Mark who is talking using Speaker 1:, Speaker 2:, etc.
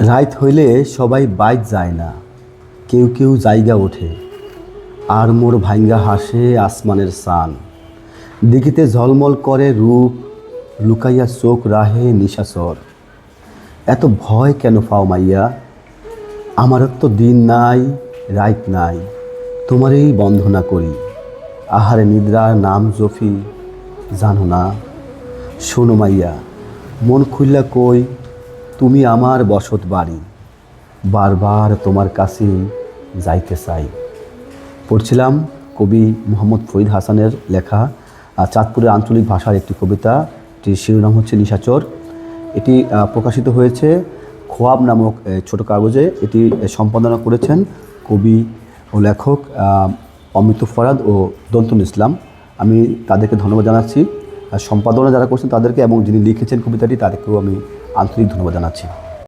Speaker 1: রাত হইলে সবাই বাইক যায় না। কেউ কেউ জায়গা ওঠে। আর মোর ভাঙ্গা হাসে আসমানের সান। দেখিতে ঝলমল করে রূপ, লুকাইয়া চোখ রাহে নিশাচর। এত ভয় কেন পাও মাইয়া? আমার তো দিন নাই, রাত নাই। তোমারই বন্ধনা করি। আহারে নিদ্রার নাম জফি জানো না। শোনো মাইয়া, মন খুললা কই তুমি আমার বসত বাড়ি। বারবার তোমার কাছে যাইতে চাই। পড়ছিলাম কবি মোহাম্মদ ফরিদ হাসানের লেখা চাঁদপুরের আঞ্চলিক ভাষার একটি কবিতা। এটির শিরোনাম হচ্ছে নিশাচর। এটি প্রকাশিত হয়েছে খোয়াব নামক ছোট কাগজে। এটি সম্পাদনা করেছেন কবি ও লেখক অমিত ফরাদ ও দন্তুল ইসলাম। আমি তাদেরকে ধন্যবাদ জানাচ্ছি। সম্পাদনা যারা করছেন তাদেরকে এবং যিনি লিখেছেন কবিতাটি, তাদেরকেও আমি আন্তরিক ধন্যবাদ জানাচ্ছি।